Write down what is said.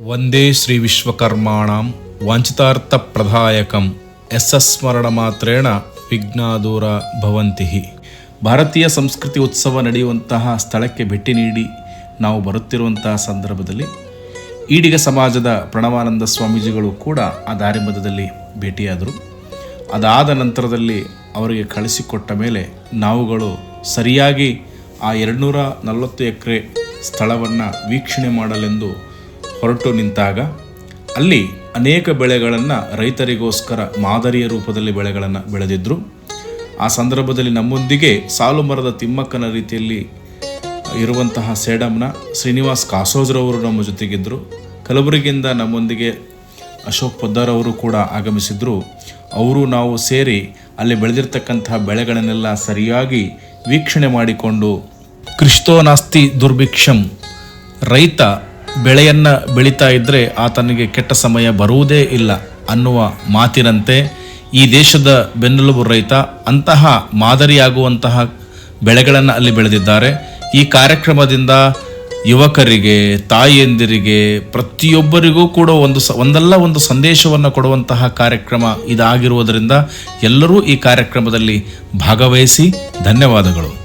Vande Shri ವಿಶ್ವಕರ್ಮಾಣಂ ವಾಂಛಿತಾರ್ಥ S ಸ್ಮರಣ ಮಾತ್ರೇಣ ವಿಘ್ನಾದೂರ ಭವಂತಿ. ಭಾರತೀಯ ಸಂಸ್ಕೃತಿ ಉತ್ಸವ ನಡೆಯುವಂತಹ ಸ್ಥಳಕ್ಕೆ ಭೇಟಿ ನೀಡಿ ನಾವು ಬರುತ್ತಿರುವಂತಹ ಸಂದರ್ಭದಲ್ಲಿ ಈಡಿಗ ಸಮಾಜದ ಪ್ರಣವಾನಂದ ಸ್ವಾಮೀಜಿಗಳು ಕೂಡ ಆ ದಾರಿ ಮಧ್ಯದಲ್ಲಿ ಭೇಟಿಯಾದರು. ಅದಾದ ನಂತರದಲ್ಲಿ ಅವರಿಗೆ ಕಳಿಸಿಕೊಟ್ಟ ಮೇಲೆ ನಾವುಗಳು ಸರಿಯಾಗಿ ಆ ಎರಡುನೂರ ನಲವತ್ತು ಎಕರೆ ಸ್ಥಳವನ್ನು ವೀಕ್ಷಣೆ ಮಾಡಲೆಂದು ಹೊರಟು ನಿಂತಾಗ, ಅಲ್ಲಿ ಅನೇಕ ಬೆಳೆಗಳನ್ನು ರೈತರಿಗೋಸ್ಕರ ಮಾದರಿಯ ರೂಪದಲ್ಲಿ ಬೆಳೆಗಳನ್ನು ಬೆಳೆದಿದ್ದರು ಆ ಸಂದರ್ಭದಲ್ಲಿ ನಮ್ಮೊಂದಿಗೆ ಸಾಲು ಮರದ ತಿಮ್ಮಕ್ಕನ ರೀತಿಯಲ್ಲಿ ಇರುವಂತಹ ಸೇಡಮ್ನ ಶ್ರೀನಿವಾಸ್ ಕಾಸೋಜ್ರವರು ನಮ್ಮ ಜೊತೆಗಿದ್ದರು ಕಲಬುರಗಿಯಿಂದ ನಮ್ಮೊಂದಿಗೆ ಅಶೋಕ್ ಪದ್ದಾರ್ ಅವರು ಕೂಡ ಆಗಮಿಸಿದ್ರು. ಅವರು ನಾವು ಸೇರಿ ಅಲ್ಲಿ ಬೆಳೆದಿರ್ತಕ್ಕಂತಹ ಬೆಳೆಗಳನ್ನೆಲ್ಲ ಸರಿಯಾಗಿ ವೀಕ್ಷಣೆ ಮಾಡಿಕೊಂಡು ಕ್ರಿಸ್ತೋ ನಾಸ್ತಿ ದುರ್ಭಿಕ್ಷಂ, ರೈತ ಬೆಳೆಯನ್ನು ಬೆಳೀತಾ ಇದ್ದರೆ ಆತನಿಗೆ ಕೆಟ್ಟ ಸಮಯ ಬರುವುದೇ ಇಲ್ಲ ಅನ್ನುವ ಮಾತಿನಂತೆ ಈ ದೇಶದ ಬೆನ್ನೆಲುಬು ರೈತ ಅಂತಹ ಮಾದರಿಯಾಗುವಂತಹ ಬೆಳೆಗಳನ್ನು ಅಲ್ಲಿ ಬೆಳೆದಿದ್ದಾರೆ. ಈ ಕಾರ್ಯಕ್ರಮದಿಂದ ಯುವಕರಿಗೆ ತಾಯಿಯಂದಿರಿಗೆ ಪ್ರತಿಯೊಬ್ಬರಿಗೂ ಕೂಡ ಒಂದು ಸ, ಒಂದಲ್ಲ ಒಂದು ಸಂದೇಶವನ್ನು ಕೊಡುವಂತಹ ಕಾರ್ಯಕ್ರಮ ಇದಾಗಿರುವುದರಿಂದ ಎಲ್ಲರೂ ಈ ಕಾರ್ಯಕ್ರಮದಲ್ಲಿ ಭಾಗವಹಿಸಿ ಧನ್ಯವಾದಗಳು.